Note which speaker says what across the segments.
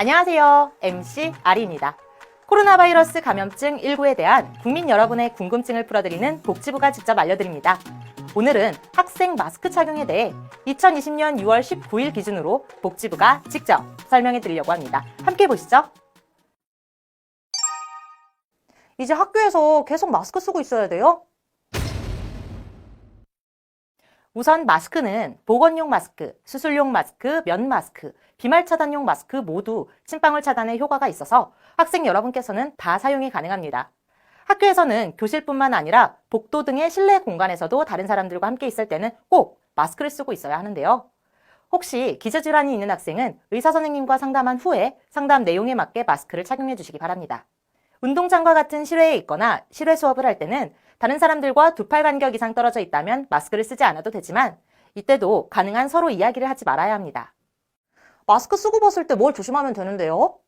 Speaker 1: 안녕하세요. MC 아리입니다. 코로나 바이러스 감염증 19에 대한 국민 여러분의 궁금증을 풀어드리는 복지부가 직접 알려드립니다. 오늘은 학생 마스크 착용에 대해 2020년 6월 19일 기준으로 복지부가 직접 설명해 드리려고 합니다. 함께 보시죠. 이제 학교에서 계속 마스크 쓰고 있어야 돼요? 우선 마스크는 보건용 마스크, 수술용 마스크, 면 마스크, 비말 차단용 마스크 모두 침방울 차단에 효과가 있어서 학생 여러분께서는 다 사용이 가능합니다. 학교에서는 교실뿐만 아니라 복도 등의 실내 공간에서도 다른 사람들과 함께 있을 때는 꼭 마스크를 쓰고 있어야 하는데요. 혹시 기저질환이 있는 학생은 의사 선생님과 상담한 후에 상담 내용에 맞게 마스크를 착용해 주시기 바랍니다. 운동장과 같은 실외에 있거나 실외 수업을 할 때는 다른 사람들과 두 팔 간격 이상 떨어져 있다면 마스크를 쓰지 않아도 되지만 이때도 가능한 서로 이야기를 하지 말아야 합니다. 마스크 쓰고 벗을 때 뭘 조심하면 되는데요?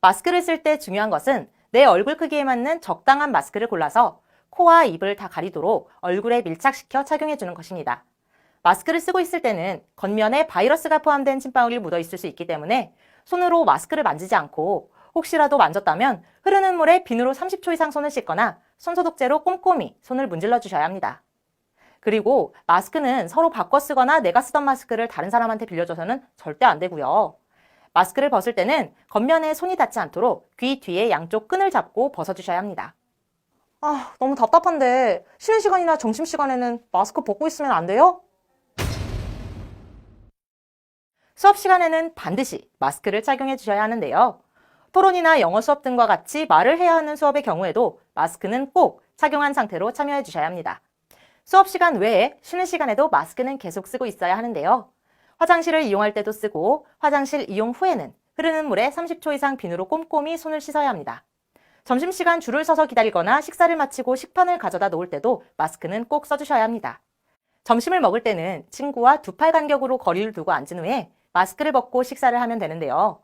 Speaker 1: 마스크를 쓸 때 중요한 것은 내 얼굴 크기에 맞는 적당한 마스크를 골라서 코와 입을 다 가리도록 얼굴에 밀착시켜 착용해 주는 것입니다. 마스크를 쓰고 있을 때는 겉면에 바이러스가 포함된 침방울이 묻어 있을 수 있기 때문에 손으로 마스크를 만지지 않고 혹시라도 만졌다면 흐르는 물에 비누로 30초 이상 손을 씻거나 손소독제로 꼼꼼히 손을 문질러 주셔야 합니다. 그리고 마스크는 서로 바꿔 쓰거나 내가 쓰던 마스크를 다른 사람한테 빌려줘서는 절대 안 되고요. 마스크를 벗을 때는 겉면에 손이 닿지 않도록 귀 뒤에 양쪽 끈을 잡고 벗어주셔야 합니다. 아, 너무 답답한데 쉬는 시간이나 점심시간에는 마스크 벗고 있으면 안 돼요? 수업 시간에는 반드시 마스크를 착용해 주셔야 하는데요. 토론이나 영어 수업 등과 같이 말을 해야 하는 수업의 경우에도 마스크는 꼭 착용한 상태로 참여해 주셔야 합니다. 수업 시간 외에 쉬는 시간에도 마스크는 계속 쓰고 있어야 하는데요. 화장실을 이용할 때도 쓰고 화장실 이용 후에는 흐르는 물에 30초 이상 비누로 꼼꼼히 손을 씻어야 합니다. 점심시간 줄을 서서 기다리거나 식사를 마치고 식판을 가져다 놓을 때도 마스크는 꼭 써주셔야 합니다. 점심을 먹을 때는 친구와 두 팔 간격으로 거리를 두고 앉은 후에 마스크를 벗고 식사를 하면 되는데요.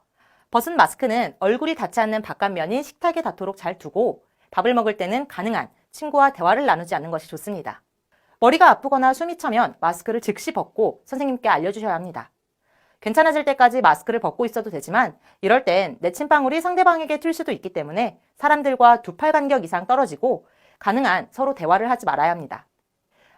Speaker 1: 벗은 마스크는 얼굴이 닿지 않는 바깥면이 식탁에 닿도록 잘 두고 밥을 먹을 때는 가능한 친구와 대화를 나누지 않는 것이 좋습니다. 머리가 아프거나 숨이 차면 마스크를 즉시 벗고 선생님께 알려주셔야 합니다. 괜찮아질 때까지 마스크를 벗고 있어도 되지만 이럴 땐 내 침방울이 상대방에게 튈 수도 있기 때문에 사람들과 두 팔 간격 이상 떨어지고 가능한 서로 대화를 하지 말아야 합니다.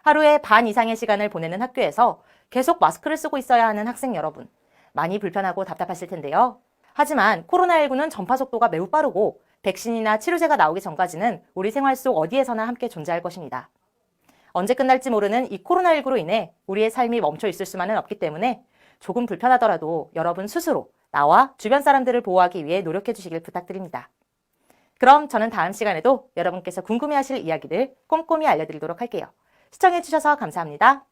Speaker 1: 하루에 반 이상의 시간을 보내는 학교에서 계속 마스크를 쓰고 있어야 하는 학생 여러분. 많이 불편하고 답답하실 텐데요. 하지만 코로나19는 전파 속도가 매우 빠르고 백신이나 치료제가 나오기 전까지는 우리 생활 속 어디에서나 함께 존재할 것입니다. 언제 끝날지 모르는 이 코로나19로 인해 우리의 삶이 멈춰 있을 수만은 없기 때문에 조금 불편하더라도 여러분 스스로 나와 주변 사람들을 보호하기 위해 노력해 주시길 부탁드립니다. 그럼 저는 다음 시간에도 여러분께서 궁금해하실 이야기들 꼼꼼히 알려드리도록 할게요. 시청해 주셔서 감사합니다.